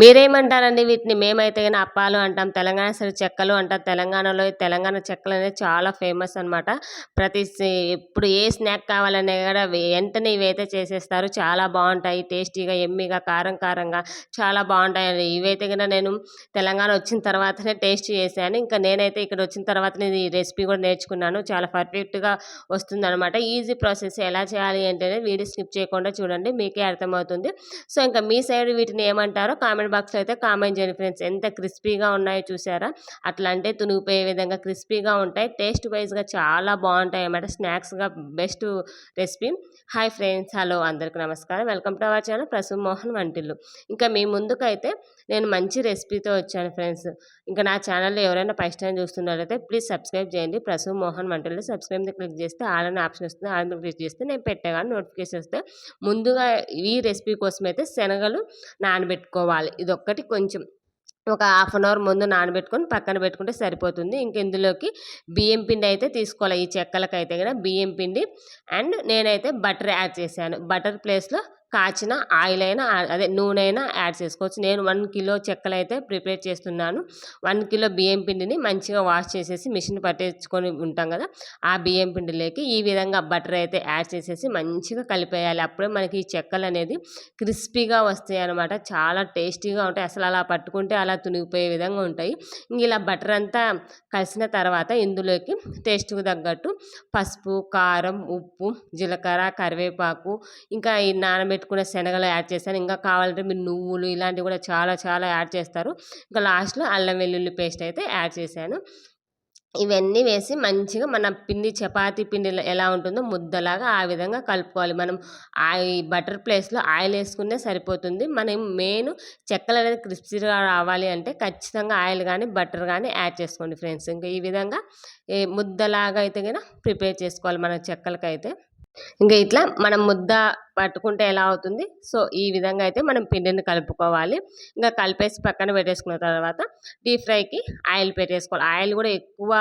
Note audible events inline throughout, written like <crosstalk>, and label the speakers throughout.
Speaker 1: మీరేమంటారండి? వీటిని మేమైతే కానీ అప్పాలు అంటాం తెలంగాణ సైడ్ చెక్కలు అంటాం. తెలంగాణలో తెలంగాణ చెక్కలు అనేది చాలా ఫేమస్ అనమాట ప్రతి ఇప్పుడు ఎప్పుడు ఏ స్నాక్ కావాలనే కూడా వెంటనే ఇవైతే చేసేస్తారు. చాలా బాగుంటాయి. టేస్టీగా ఎమ్మిగా కారం కారంగా చాలా బాగుంటాయి అండి ఇవైతే కన్నా నేను తెలంగాణ వచ్చిన తర్వాతనే టేస్ట్ చేశాను. ఇంకా నేనైతే ఇక్కడ వచ్చిన తర్వాతనే ఈ రెసిపీ కూడా నేర్చుకున్నాను. చాలా పర్ఫెక్ట్గా వస్తుందనమాట ఈజీ ప్రాసెస్ ఎలా చేయాలి అంటే వీడియో స్కిప్ చేయకుండా చూడండి. మీకే అర్థమవుతుంది. సో ఇంకా మీ సైడ్ వీటిని ఏమంటారో కామెంట్ బాక్స్లో అయితే కామెంట్ చేయండి ఫ్రెండ్స్. ఎంత క్రిస్పీగా ఉన్నాయో చూసారా? అట్లా అంటే తునిగిపోయే విధంగా క్రిస్పీగా ఉంటాయి. టేస్ట్ వైజ్గా చాలా బాగుంటాయి అన్నమాట. స్నాక్స్గా best recipe. Hi friends. Hello. అందరికీ నమస్కారం. Welcome to our channel Prasu Mohan Vantillu. ఇంకా మీ ముందుకైతే నేను మంచి రెసిపీతో వచ్చాను ఫ్రెండ్స్. ఇంకా నా ఛానల్లో ఎవరైనా ఫస్ట్ టైం చూస్తున్నారైతే ప్లీజ్ సబ్స్క్రైబ్ చేయండి. ప్రసూ మోహన్ వంటిల్లు సబ్స్క్రైబ్ క్లిక్ చేస్తే ఆల్ అనే ఆప్షన్ వస్తుంది. ఆల్ క్లిక్ చేస్తే నేను పెట్టగానే నోటిఫికేషన్ వస్తే ముందుగా ఈ రెసిపీ కోసం అయితే శనగలు నానబెట్టుకోవాలి. ఇదొక్కటి కొంచెం ఒక హాఫ్ అన్ అవర్ ముందు నానబెట్టుకొని పక్కన పెట్టుకుంటే సరిపోతుంది. ఇంక ఇందులోకి బియ్యం పిండి అయితే తీసుకోవాలి. ఈ చెక్కలకైతే కదా బియ్యం పిండి అండ్ నేనైతే బటర్ యాడ్ చేశాను. బటర్ ప్లేస్లో కాచిన ఆయిల్ అయినా అదే నూనె అయినా యాడ్ చేసుకోవచ్చు. నేను వన్ కిలో చెక్కలు అయితే ప్రిపేర్ చేస్తున్నాను. వన్ కిలో బియ్యం పిండిని మంచిగా వాష్ చేసేసి మిషన్ పట్టించుకొని ఉంటాం కదా ఆ బియ్యం పిండిలోకి ఈ విధంగా బటర్ అయితే యాడ్ చేసేసి మంచిగా కలిపేయాలి. అప్పుడే మనకి ఈ చెక్కలు అనేది క్రిస్పీగా వస్తాయి అనమాట చాలా టేస్టీగా ఉంటాయి. అసలు అలా పట్టుకుంటే అలా తునిగిపోయే విధంగా ఉంటాయి. ఇంక ఇలా బటర్ అంతా కలిసిన తర్వాత ఇందులోకి టేస్ట్కు తగ్గట్టు పసుపు కారం ఉప్పు జీలకర్ర కరివేపాకు ఇంకా ఈ నానబెట్టుకున్న శనగలు యాడ్ చేశాను. ఇంకా కావాలంటే మీరు నువ్వులు ఇలాంటివి కూడా చాలా చాలా యాడ్ చేస్తారు. ఇంకా లాస్ట్లో అల్లం వెల్లుల్లి పేస్ట్ అయితే యాడ్ చేశాను. ఇవన్నీ వేసి మంచిగా మన పిండి చపాతి పిండి ఎలా ఉంటుందో ముద్దలాగా ఆ విధంగా కలుపుకోవాలి. మనం ఆ ఈ బటర్ ప్లేస్లో ఆయిల్ వేసుకునే సరిపోతుంది. మనం మెయిన్ చెక్కలు అనేది క్రిస్పీగా రావాలి అంటే ఖచ్చితంగా ఆయిల్ కానీ బటర్ కానీ యాడ్ చేసుకోండి ఫ్రెండ్స్. ఇంకా ఈ విధంగా ఏ ముద్దలాగా అయితే కనుక ప్రిపేర్ చేసుకోవాలి మన చెక్కలకైతే. ఇంకా ఇట్లా మనం ముద్ద పట్టుకుంటే ఎలా అవుతుంది? సో ఈ విధంగా అయితే మనం పిండిని కలుపుకోవాలి. ఇంకా కలిపేసి పక్కన పెట్టేసుకున్న తర్వాత డీప్ ఫ్రైకి ఆయిల్ పెట్టేసుకోవాలి. ఆయిల్ కూడా ఎక్కువ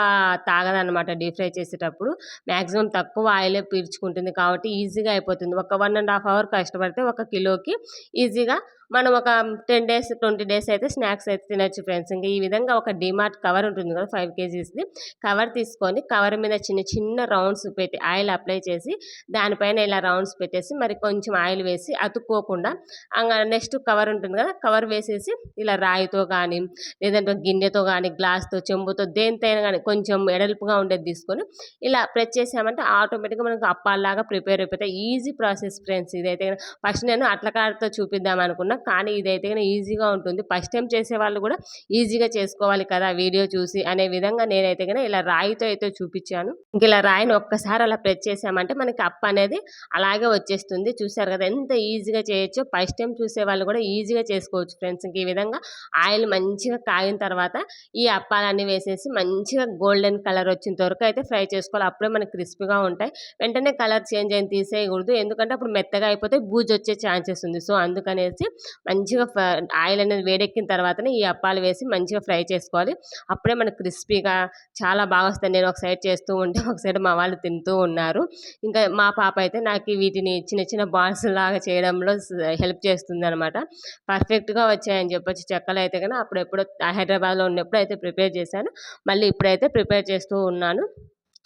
Speaker 1: తాగదనమాట డీప్ ఫ్రై చేసేటప్పుడు. మ్యాక్సిమం తక్కువ ఆయిలే పీల్చుకుంటుంది కాబట్టి ఈజీగా అయిపోతుంది. ఒక వన్ అండ్ హాఫ్ అవర్ కష్టపడితే ఒక కిలోకి ఈజీగా మనం ఒక టెన్ డేస్ ట్వంటీ డేస్ అయితే స్నాక్స్ అయితే తినచ్చు ఫ్రెండ్స్. ఇంకా ఈ విధంగా ఒక డిమార్ట్ కవర్ ఉంటుంది కదా ఫైవ్ కేజీస్ది. కవర్ తీసుకొని కవర్ మీద చిన్న చిన్న రౌండ్స్ పెట్టి ఆయిల్ అప్లై చేసి దానిపైన ఇలా రౌండ్స్ పెట్టేసి మరి కొంచెం ఆయిల్ వేసి అతుక్కోకుండా నెక్స్ట్ కవర్ ఉంటుంది కదా కవర్ వేసేసి ఇలా రాయితో కానీ లేదంటే గిన్నెతో కానీ గ్లాస్తో చెంబుతో దేనితో కానీ కొంచెం ఎడల్పుగా ఉండేది తీసుకొని ఇలా ప్రెస్ చేసామంటే ఆటోమేటిక్గా మనకు అప్పాలాగా ప్రిపేర్ అయిపోతాయి. ఈజీ ప్రాసెస్ ఫ్రెండ్స్ ఇదైతే ఫస్ట్ నేను అట్ల కాడతో చూపిద్దాం అనుకున్నా కానీ ఇదైతే ఈజీగా ఉంటుంది. ఫస్ట్ టైం చేసే వాళ్ళు కూడా ఈజీగా చేసుకోవాలి కదా వీడియో చూసి అనే విధంగా నేనైతే కనుక ఇలా రాయితో అయితే చూపించాను. ఇంక ఇలా రాయిని ఒక్కసారి అలా ప్రెస్ చేసామంటే మనకి అప్ప అనేది అలాగే వచ్చేస్తుంది. చూసారు కదా ఎంత ఈజీగా చేయొచ్చో ఫస్ట్ టైం చూసే వాళ్ళు కూడా ఈజీగా చేసుకోవచ్చు ఫ్రెండ్స్ ఇంక ఈ విధంగా ఆయిల్ మంచిగా కాగిన తర్వాత ఈ అప్పాలన్నీ వేసేసి మంచిగా గోల్డెన్ కలర్ వచ్చేంత వరకు అయితే ఫ్రై చేసుకోవాలి. అప్పుడే మనకి క్రిస్పీగా ఉంటాయి. వెంటనే కలర్ చేంజ్ అయిన తీసేయకూడదు. ఎందుకంటే అప్పుడు మెత్తగా అయిపోతే బూజు వచ్చే ఛాన్సెస్ ఉంది. సో అందుకనేసి మంచిగా ఆయిల్ అనేది వేడెక్కిన తర్వాతనే ఈ అప్పాలు వేసి మంచిగా ఫ్రై చేసుకోవాలి. అప్పుడే మనకు క్రిస్పీగా చాలా బాగా వస్తాయి. నేను ఒక సైడ్ చేస్తూ ఉంటే <laughs> ఒక సైడ్ మా వాళ్ళు తింటూ ఉన్నారు. ఇంకా మా పాప అయితే నాకు వీటిని చిన్న చిన్న బాల్స్ లాగా చేయడంలో హెల్ప్ చేస్తుంది అనమాట పర్ఫెక్ట్గా వచ్చాయని చెప్పొచ్చు చెక్కలు అయితే కానీ అప్పుడెప్పుడు హైదరాబాద్లో ఉన్నప్పుడు అయితే ప్రిపేర్ చేశాను. మళ్ళీ ఇప్పుడైతే ప్రిపేర్ చేస్తూ ఉన్నాను.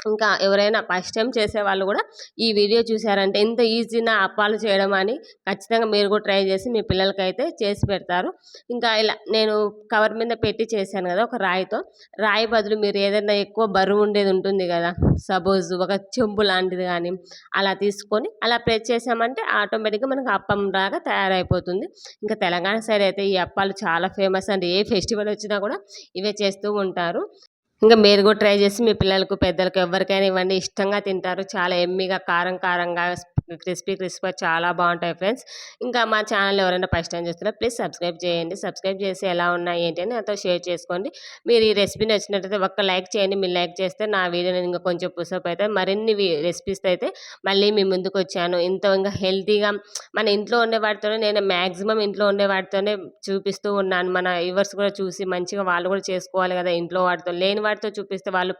Speaker 1: ఇంకా ఎవరైనా ఫస్ట్ టైం చేసే వాళ్ళు కూడా ఈ వీడియో చూసారంటే ఇంత ఈజీనా అప్పాలు చేయడం అని ఖచ్చితంగా మీరు కూడా ట్రై చేసి మీ పిల్లలకైతే చేసి పెడతారు. ఇంకా ఇలా నేను కవర్ మీద పెట్టి చేశాను కదా ఒక రాయితో. రాయి బదులు మీరు ఏదైనా ఎక్కువ బరువు ఉండేది ఉంటుంది కదా సపోజ్ ఒక చెంబు లాంటిది కానీ అలా తీసుకొని అలా ప్రెస్ చేసామంటే ఆటోమేటిక్గా మనకు అప్పం లాగా తయారైపోతుంది. ఇంకా తెలంగాణ సైడ్ అయితే ఈ అప్పాలు చాలా ఫేమస్ అండ్. ఏ ఫెస్టివల్ వచ్చినా కూడా ఇవే చేస్తూ ఉంటారు. ఇంకా మీరు కూడా ట్రై చేసి మీ పిల్లలకు పెద్దలకు ఎవరికైనా ఇవ్వండి. ఇష్టంగా తింటారు. చాలా ఎమ్మిగా కారం కారంగా క్రిస్పీ క్రిస్పీ చాలా బాగుంటాయి ఫ్రెండ్స్. ఇంకా మా ఛానల్ ఎవరైనా ఫస్ట్ టైం చూస్తున్నా ప్లీజ్ సబ్స్క్రైబ్ చేయండి. సబ్స్క్రైబ్ చేసి ఎలా ఉన్నాయి ఏంటి అని నాతో షేర్ చేసుకోండి. మీరు ఈ రెసిపీ నచ్చినట్టయితే ఒక్క లైక్ చేయండి. మీరు లైక్ చేస్తే నా వీడియో నేను ఇంకా కొంచెం పుసప్ అయితే మరిన్ని రెసిపీస్ అయితే మళ్ళీ మీ ముందుకు వచ్చాను. ఇంత ఇంకా హెల్తీగా మన ఇంట్లో ఉండే వాటితోనే నేను మ్యాక్సిమం ఇంట్లో ఉండే వాటితోనే చూపిస్తూ ఉన్నాను. మన వ్యూవర్స్ కూడా చూసి మంచిగా వాళ్ళు కూడా చేసుకోవాలి కదా ఇంట్లో వాటితో లేని వాటితో చూపిస్తే వాళ్ళు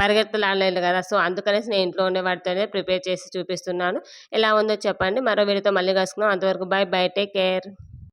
Speaker 1: పరిగెత్తలాడలేదు కదా. సో అందుకనేసి నేను ఇంట్లో ఉండే వాటితోనే ప్రిపేర్ చేసి చూపిస్తున్నాను. ఎలా ఉందో చెప్పండి. మరో వీడియోతో మళ్ళీ కలుసుకుందాం. అంతవరకు బాయ్ బాయ్ టేక్ కేర్.